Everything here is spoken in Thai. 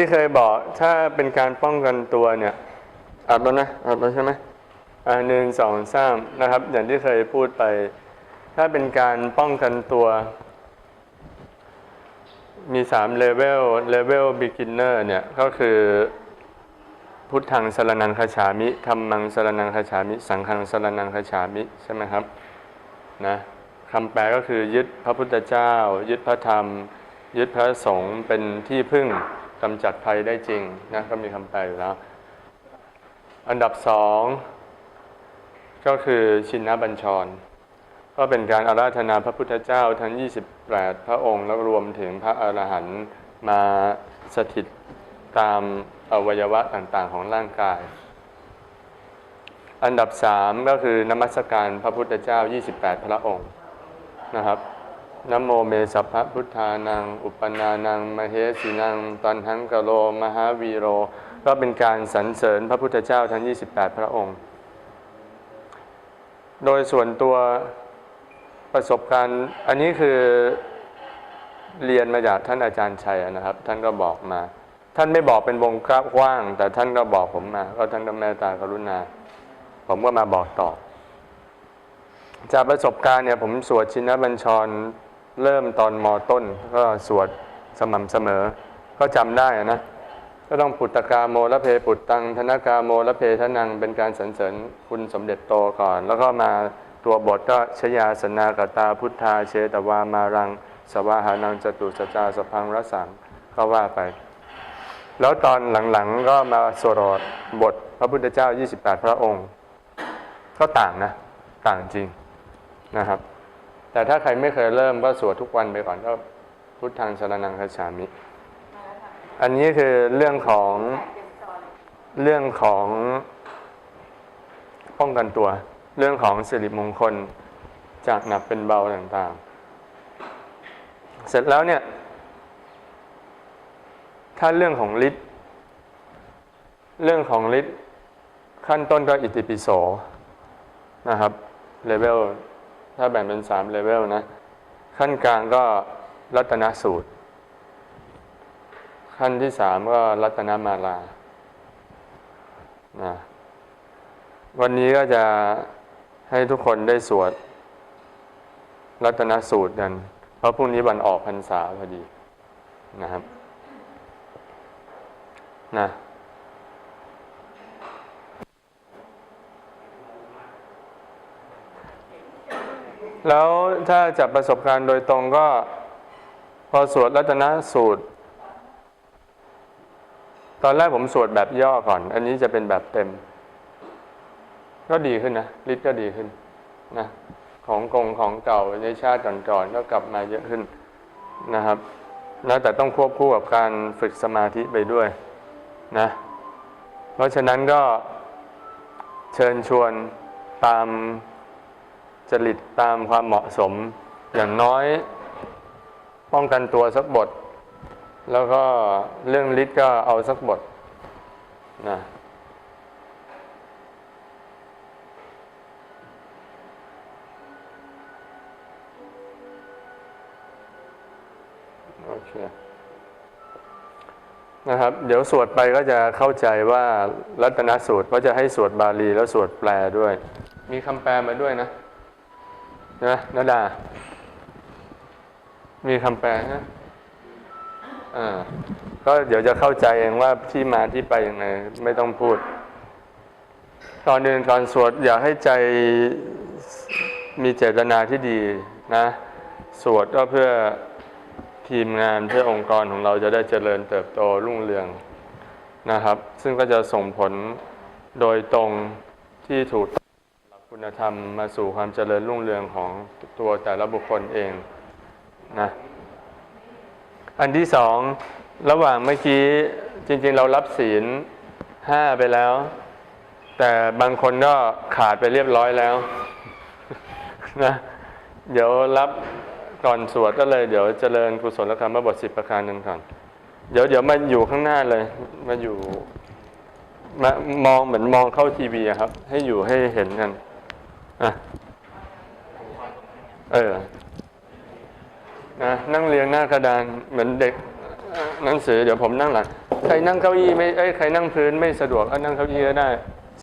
ที่เคยบอกถ้าเป็นการป้องกันตัวเนี่ยอัดแล้วนะอัดแล้วใช่ไหมอ่าหนึ่งสองสามนะครับ อย่างที่เคยพูดไป ถ้าเป็นการป้องกันตัว มีสามเลเวลเลเวล beginner เนี่ย ก็คือพุทธังสรนังคาฉามิธรรมังสรนังคาฉามิ สังฆังสรนังคาฉามิใช่ไหมครับนะคำแปลก็คือยึดพระพุทธเจ้า ยึดพระธรรม ยึดพระสงฆ์เป็นที่พึ่ง กำจัดภัยได้จริงนะก็มีคำแปลอยู่แล้ว อันดับสองก็คือชินนบัญชร ก็เป็นการอาราธนาพระพุทธเจ้าทั้ง 28 พระองค์แล้วรวมถึงพระอรหันต์มาสถิตตามอวัยวะต่างๆของร่างกาย อันดับสามก็คือนมัสการพระพุทธเจ้า 28 พระองค์นะครับ นโมเมสัพพะพุทธานัง อุปนานัง มเหสีนัง ตันหังกะโล มหาวีโร ก็เป็นการสรรเสริญพระพุทธเจ้าทั้ง 28 พระองค์ โดยส่วนตัวประสบการณ์อันนี้คือเรียนมาจากท่านอาจารย์ชัยนะครับ ท่านก็บอกมา ท่านไม่บอกเป็นวงกว้าง แต่ท่านก็บอกผมมา ก็ท่านก็เมตตากรุณา ผมก็มาบอกต่อ จากประสบการณ์เนี่ยผมสวดชินบัญชร เริ่มตอนมต้นก็สวดสม่ำเสมอ ก็จำได้นะ ก็ต้องปุตตกาโมละเพปุตตังธนกาโมละเพทนังเป็นการสรรเสริญคุณสมเด็จโตก่อน แล้วก็มาตัวบทก็ชยาสนากตาพุทธาเชตวามารัง สวาหานังจตุสจาสพังรสังก็ว่าไป แล้วตอนหลังๆก็มาสวดบทพระพุทธเจ้า 28 พระองค์ ก็ต่างนะ ต่างจริงนะครับ แต่ถ้าใครไม่เคยเริ่มก็สวดทุกวันไปก่อนก็พุทธังสรนังคาฉามิ อันนี้คือเรื่องของเรื่องของป้องกันตัว เรื่องของสิริมงคลจากหนักเป็นเบาต่างๆ เสร็จแล้วเนี่ย ถ้าเรื่องของฤทธิ์เรื่องของฤทธิ์ขั้นต้นก็อิติปิโสนะครับเลเวล ถ้าแบ่งเป็นสามเลเวลนะ ขั้นกลางก็รัตนสูตร ขั้นที่สามก็รัตนมาลานะวันนี้ก็จะให้ทุกคนได้สวด รัตนสูตรกัน เพราะพรุ่งนี้วันออกพรรษาพอดีนะครับ นะ แล้วถ้าจากประสบการณ์โดยตรงก็ พอสวดรัตนสูตร ตอนแรกผมสวดแบบย่อก่อน อันนี้จะเป็นแบบเต็ม ก็ดีขึ้นนะฤทธิ์ก็ดีขึ้นนะของกงของเก่าในชาติก่อนๆก็กลับมาเยอะขึ้นนะครับนะแต่ต้องควบคู่กับการฝึกสมาธิไปด้วยนะเพราะฉะนั้นก็เชิญชวนตาม จริตตามความเหมาะสม อย่างน้อย ป้องกันตัวสักบท แล้วก็เรื่องฤทธิ์ก็เอาสักบทนะโอเคนะครับ เดี๋ยวสวดไปก็จะเข้าใจว่ารัตนสูตรเพราะจะให้สวดบาลีแล้วสวดแปลด้วย มีคำแปลมาด้วยนะ นะนาดา มีคำแปลนะอ่าก็เดี๋ยวจะเข้าใจเองว่าที่มาที่ไปยังไงไม่ต้องพูดตอนเดินก่อนสวด อยากให้ใจมีเจตนาที่ดีนะ สวดก็เพื่อทีมงานเพื่อองค์กรของเราจะได้เจริญเติบโตรุ่งเรืองนะครับ ซึ่งก็จะส่งผลโดยตรงที่ถูก คุณธรรมมาสู่ความเจริญรุ่งเรืองของตัวแต่ละบุคคลเองนะอันที่สองระหว่างเมื่อกี้จริง ๆ เรารับศีลห้าไปแล้ว แต่บางคนก็ขาดไปเรียบร้อยแล้วนะเดี๋ยวรับก่อนสวดก็เลยเดี๋ยวเจริญกุศลกรรมบทสิบประการหนึ่งก่อนเดี๋ยวเดี๋ยวมาอยู่ข้างหน้าเลย มาอยู่มามองเหมือนมองเข้าทีวีครับ ให้อยู่ให้เห็นกัน อะเออนะนั่งเรียงหน้ากระดานเหมือนเด็กหนังสือเดี๋ยวผมนั่งหลังใครนั่งเก้าอี้ไม่เอ้ยใครนั่งพื้นไม่สะดวกก็นั่งเก้าอี้ก็ได้